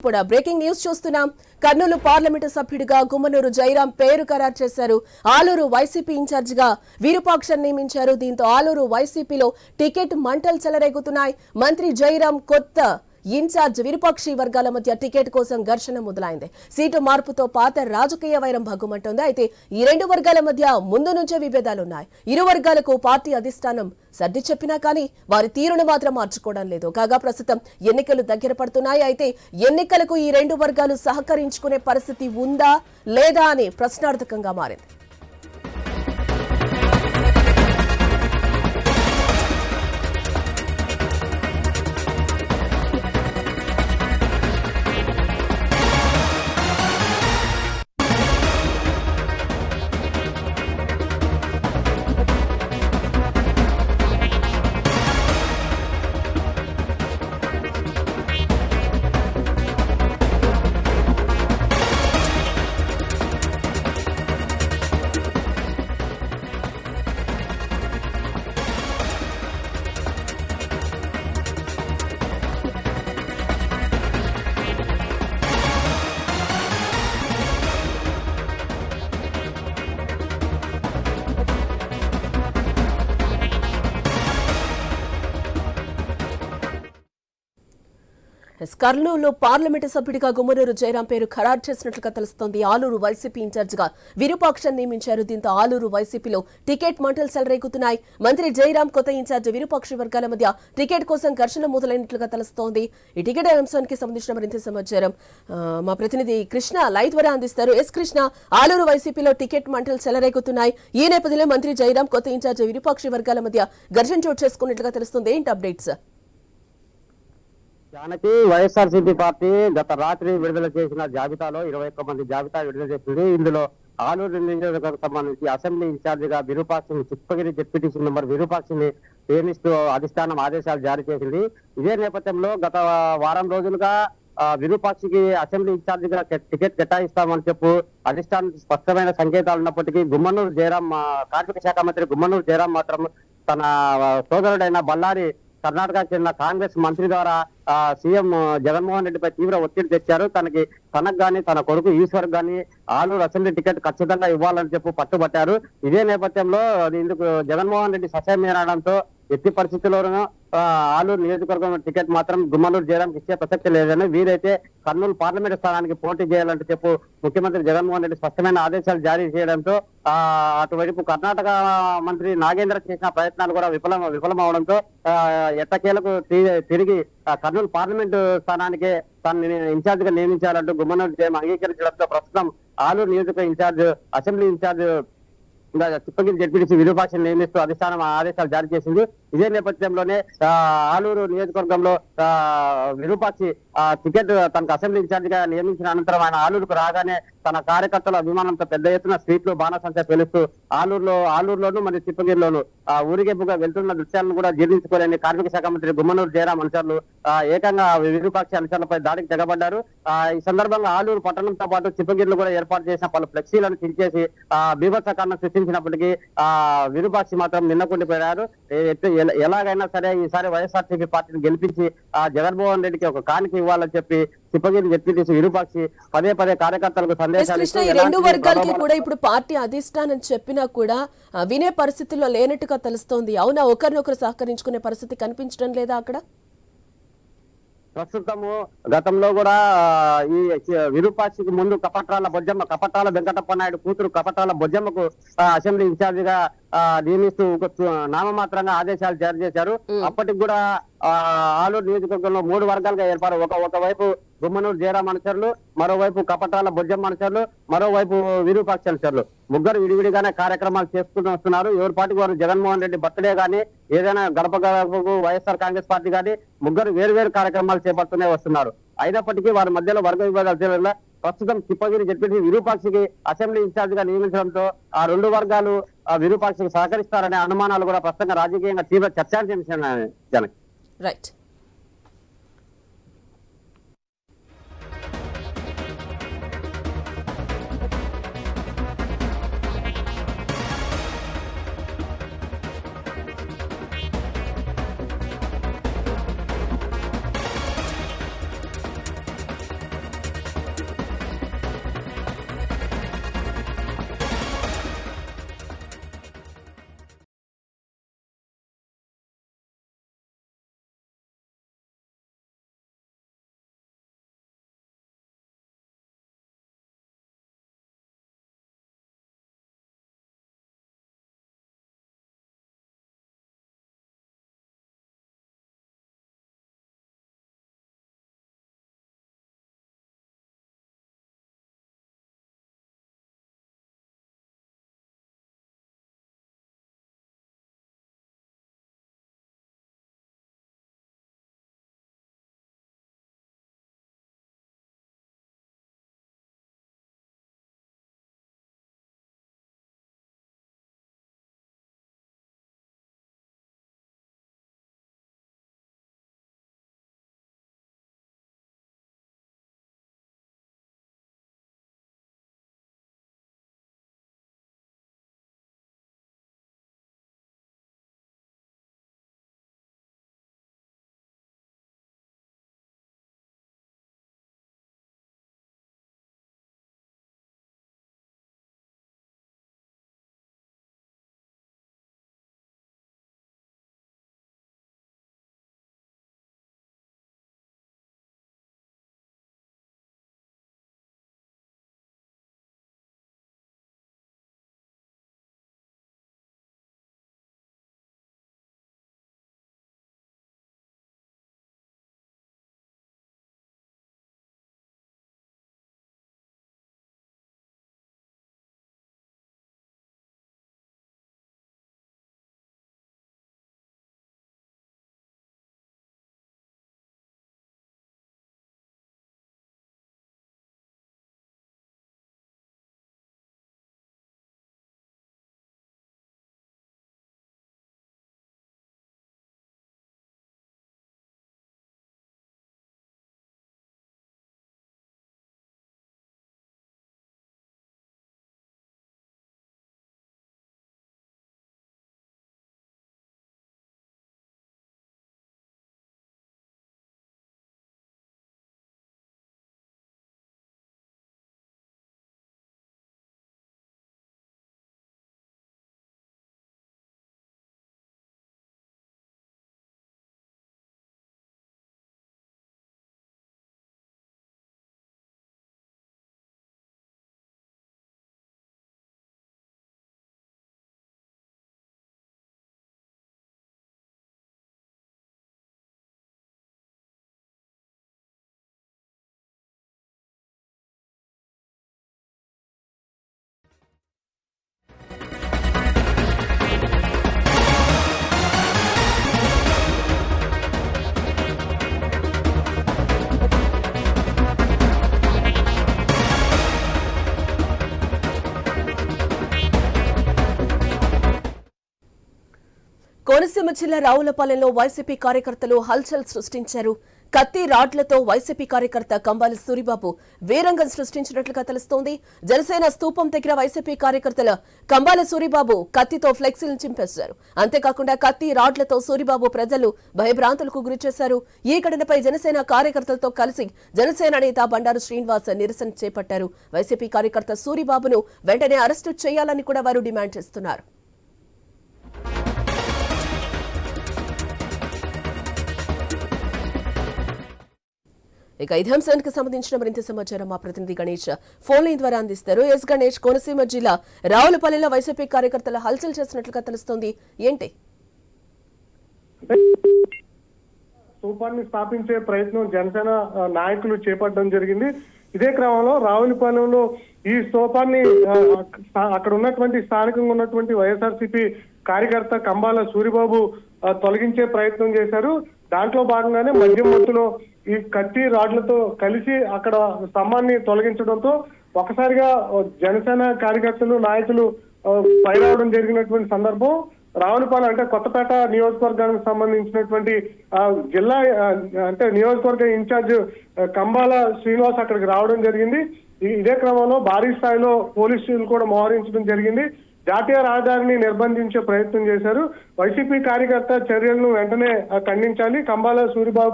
ఇప్పుడు breaking news చూస్తున్నాం. Kurnool parliament సభ్యుడిగా గుమ్మనూరు జైరాం పేరు ఖరారు చేశారు. ఆలూరు వైసీపీ ఇన్ఛార్జిగా విరూపాక్షన్ నియమించారు. దీంతో ఆలూరు వైసీపీలో టికెట్ మంటలు చెలరేగుతున్నాయి. మంత్రి జైరాం కొత్త ఇన్ఛార్జ్ విరూపాక్షి వర్గాల మధ్య టికెట్ కోసం ఘర్షణ మొదలైంది. సీటు మార్పుతో పాత రాజకీయ వైరం భగ్గుమంటోంది. అయితే ఈ రెండు వర్గాల మధ్య ముందు నుంచే విభేదాలున్నాయి. ఇరు వర్గాలకు పార్టీ అధిష్టానం సర్ది చెప్పినా కానీ వారి తీరును మాత్రం మార్చుకోవడం లేదు. కాగా ప్రస్తుతం ఎన్నికలు దగ్గర పడుతున్నాయి. అయితే ఎన్నికలకు ఈ రెండు వర్గాలు సహకరించుకునే పరిస్థితి ఉందా లేదా అని ప్రశ్నార్థకంగా మారింది. కర్నూలులో పార్లమెంటు సభ్యుడిగా గుమ్మనూరు జయరాం పేరు ఖరారు చేసినట్లుగా తెలుస్తోంది. ఆలూరు వైసీపీ ఇన్ఛార్జిగా విరూపాక్షన్ నియమించారు. దీంతో ఆలూరు వైసీపీలో టికెట్ మంటలు చెలరేగుతున్నాయి. మంత్రి జయరాం కొత్త ఇన్ఛార్జి విరూపాక్షి వర్గాల మధ్య టికెట్ కోసం ఘర్షణ మొదలైనట్లుగా తెలుస్తోంది. ఈ టికెట్ అంశానికి సంబంధించిన మరింత సమాచారం మా ప్రతినిధి కృష్ణ లైవ్ ద్వారా అందిస్తారు. ఎస్ కృష్ణ ఆలూరు వైసీపీలో టికెట్ మంటలు చెలరేగుతున్నాయి. ఈ నేపథ్యంలో మంత్రి జయరాం కొత్త ఇన్ఛార్జి విరూపాక్షి వర్గాల మధ్య ఘర్షణ చోటు చేసుకున్నట్లుగా తెలుస్తుంది. ఏంటి అప్డేట్స్? జానకి వైఎస్ఆర్సీపీ పార్టీ గత రాత్రి విడుదల చేసిన జాబితాలో ఇరవై ఒక్క మంది జాబితా విడుదల చేసింది. ఇందులో ఆలూరు నియోజకవర్గం సంబంధించి అసెంబ్లీ ఇన్ఛార్జిగా విరూపాక్షిని చిప్పగిరి డిప్యూటీ మెంబర్ విరూపాక్షిని నియమిస్తూ అధిష్టానం ఆదేశాలు జారీ చేసింది. ఇదే నేపథ్యంలో గత వారం రోజులుగా విరూపాక్షికి అసెంబ్లీ ఇన్ఛార్జిగా టికెట్ కేటాయిస్తామని చెప్పు అధిష్టానం స్పష్టమైన సంకేతాలు ఉన్నప్పటికీ గుమ్మనూరు జయరాం కార్మిక శాఖ మంత్రి గుమ్మనూరు జయరాం మాత్రం తన సోదరుడైన బళ్ళారి కర్ణాటకకు చెందిన కాంగ్రెస్ మంత్రి ద్వారా ఆ, సీఎం జగన్మోహన్ రెడ్డిపై తీవ్ర ఒత్తిడి తెచ్చారు. తనకి తనకు గాని తన కొడుకు ఈశ్వర్ గాని ఆలూరు అసెంబ్లీ టికెట్ ఖచ్చితంగా ఇవ్వాలని చెప్పి పట్టుబట్టారు. ఇదే నేపథ్యంలో అది ఇందుకు జగన్మోహన్ రెడ్డి సస్యమేనడంతో ఎట్టి పరిస్థితుల్లోనూ ఆ, ఆలూరు నియోజకవర్గం టికెట్ మాత్రం గుమ్మలూరు జయరాంకి ఇచ్చే ప్రసక్తి లేదని వీరైతే కర్నూలు పార్లమెంట్ స్థానానికి పోటీ చేయాలంటూ చెప్పు ముఖ్యమంత్రి జగన్మోహన్ రెడ్డి స్పష్టమైన ఆదేశాలు జారీ చేయడంతో ఆ అటువైపు కర్ణాటక మంత్రి నాగేంద్ర చేసిన ప్రయత్నాలు కూడా విఫలం విఫలమవడంతో ఆ, ఎట్టకేలకు తిరిగి కర్నూలు పార్లమెంట్ స్థానానికే తనని ఇన్ఛార్జ్గా నియమించాలంటూ గుమ్మనూరు జయం అంగీకరించడంతో ప్రస్తుతం ఆలూరు నియోజక in charge assembly in charge Chippagiri Thippagiri ZPTC విరూపాక్షని నియమిస్తూ అధిష్టానం ఆదేశాలు జారీ చేసింది. ఇదే నేపథ్యంలోనే ఆలూరు నియోజకవర్గంలో విరూపాక్షి టికెట్ తనకు అసెంబ్లీ ఇన్ఛార్జిగా నియమించిన అనంతరం ఆయన ఆలూరుకు రాగానే తన కార్యకర్తల అభిమానంతో పెద్ద ఎత్తున స్ట్రీట్లు బాణసంచ పేలుస్తూ ఆలూరులో ఆలూరులోను మరియు చిప్పగిరిలోను ఆ, వెళ్తున్న దృశ్యాలను కూడా జీర్ణించుకోలేని కార్మిక శాఖ మంత్రి గుమ్మనూరు జయరాం అనుచరులు ఏకంగా విరూపాక్షి అనుచరులపై దాడికి తెగబడ్డారు. ఆ, ఈ సందర్భంగా ఆలూరు పట్టణంతో పాటు చిప్పగిరిలో కూడా ఏర్పాటు చేసిన పలు ఫ్లెక్సీలను చించేసి ఆ బీభత్సకాలను సృష్టించినప్పటికీ ఆ విరూపాక్షి మాత్రం నిన్నకుండిపోయారు. ఎలాగైనా సరే ఈసారి వైఎస్ఆర్సీపీ పార్టీని గెలిపించి ఆ జగన్మోహన్ రెడ్డికి ఒక కానుక ఇవ్వాలని చెప్పి చిప్పగిరి జడ్పీటీసీ విరూపాక్షి పదే పదే కార్యకర్తలకు సందేశాలు ఈ రెండు వర్గాలకి కూడా ఇప్పుడు పార్టీ అధిష్టానం చెప్పినా కూడా వినే పరిస్థితుల్లో లేనట్టుగా తెలుస్తోంది. అవునా? ఒకరినొకరు సహకరించుకునే పరిస్థితి కనిపించడం లేదా అక్కడ? ప్రస్తుతము గతంలో కూడా ఈ విరూపాక్షికి ముందు కపట్రాల బొజ్జమ్మ కపట్రాల వెంకటప్ప నాయుడు కూతురు కపట్రాల బొజ్జమ్మకు అసెంబ్లీ ఇన్ఛార్జిగా నియమిస్తూ నామమాత్రంగా ఆదేశాలు జారీ చేశారు. అప్పటికి కూడా ఆలూరు నియోజకవర్గంలో మూడు వర్గాలుగా ఏర్పాటు ఒక ఒకవైపు గుమ్మనూరు జయరాం అనుచరులు మరోవైపు కపట్రాల బొజ్జమ్మ అనుచరులు మరోవైపు విరూపాక్షి అనుచరులు. ముగ్గురు విడివిడిగానే కార్యక్రమాలు చేసుకుంటూ వస్తున్నారు. ఎవరి పార్టీకి వారు జగన్మోహన్ రెడ్డి బర్త్డే గానీ ఏదైనా గడప గడపకు వైఎస్ఆర్ కాంగ్రెస్ పార్టీ గానీ ముగ్గురు వేరు వేరు కార్యక్రమాలు చేపడుతూనే వస్తున్నారు. అయినప్పటికీ వారి మధ్యలో వర్గ విభేదాలు తీవ్రంగా ప్రస్తుతం చిప్పగిరి జడ్పీటీ విరూపాక్షికి అసెంబ్లీ ఇన్ఛార్జ్గా నియమించడంతో ఆ రెండు వర్గాలు విరూపాక్షికి సహకరిస్తారనే అనుమానాలు కూడా ప్రస్తుతంగా రాజకీయంగా తీవ్ర చర్చాంశం జనకి. రైట్ కోనసీమ జిల్లా రావులపాలెంలో వైసీపీ కార్యకర్తలు హల్చల్ సృష్టించారు. కత్తి రాడ్లతో వైసీపీ కార్యకర్త కంబాలి సూరిబాబు వీరంగం సృష్టించినట్లుగా తెలుస్తోంది. జనసేన స్తూపం దగ్గర వైసీపీ కార్యకర్తల కంబాల సూరిబాబు కత్తితో ఫ్లెక్సీలను చింపేశారు. అంతేకాకుండా కత్తి రాడ్లతో సూరిబాబు ప్రజలు భయభ్రాంతులకు గురిచేశారు. ఈ ఘటనపై జనసేన కార్యకర్తలతో కలిసి జనసేన నేత బండారు శ్రీనివాస్ నిరసన చేపట్టారు. వైసీపీ కార్యకర్త సూరిబాబును వెంటనే అరెస్టు చేయాలని కూడా వారు డిమాండ్ చేస్తున్నారు. ఇక ఇదే అంశానికి సంబంధించిన మరింత సమాచారం మా ప్రతినిధి గణేష్. ఫోన్ లైన్ ద్వారా అందిస్తారు. ఎస్ గణేష్ కోనసీమ జిల్లా రావులపల్లిలో వైసీపీ కార్యకర్తలు హల్చల్ చేస్తున్నట్లుగా తెలుస్తోంది. ఏంటి? స్థూపాన్ని స్థాపించే ప్రయత్నం జనసేన నాయకులు చేపట్టడం జరిగింది. ఇదే క్రమంలో రావులపాలెంలో ఈ స్థూపాన్ని అక్కడ ఉన్నటువంటి స్థానికంగా ఉన్నటువంటి వైఎస్ఆర్సీపీ కార్యకర్త కంబాల సూరిబాబు తొలగించే ప్రయత్నం చేశారు. దాంట్లో భాగంగానే మద్యం మత్తులో ఈ కత్తి రాడ్లతో కలిసి అక్కడ స్తంభాన్ని తొలగించడంతో ఒకసారిగా జనసేన కార్యకర్తలు నాయకులు పైరావడం జరిగినటువంటి సందర్భం రావులపాలెం అంటే కొత్తపేట నియోజకవర్గానికి సంబంధించినటువంటి జిల్లా అంటే నియోజకవర్గ ఇన్ఛార్జ్ కంబాల శ్రీనివాస్ అక్కడికి రావడం జరిగింది. ఇదే క్రమంలో భారీ స్థాయిలో పోలీసులు కూడా మోహరించడం జరిగింది. జాతీయ రహదారిని నిర్బంధించే ప్రయత్నం చేశారు. వైసీపీ కార్యకర్త చర్యలను వెంటనే ఖండించాలి. కంబాల సూరిబాబు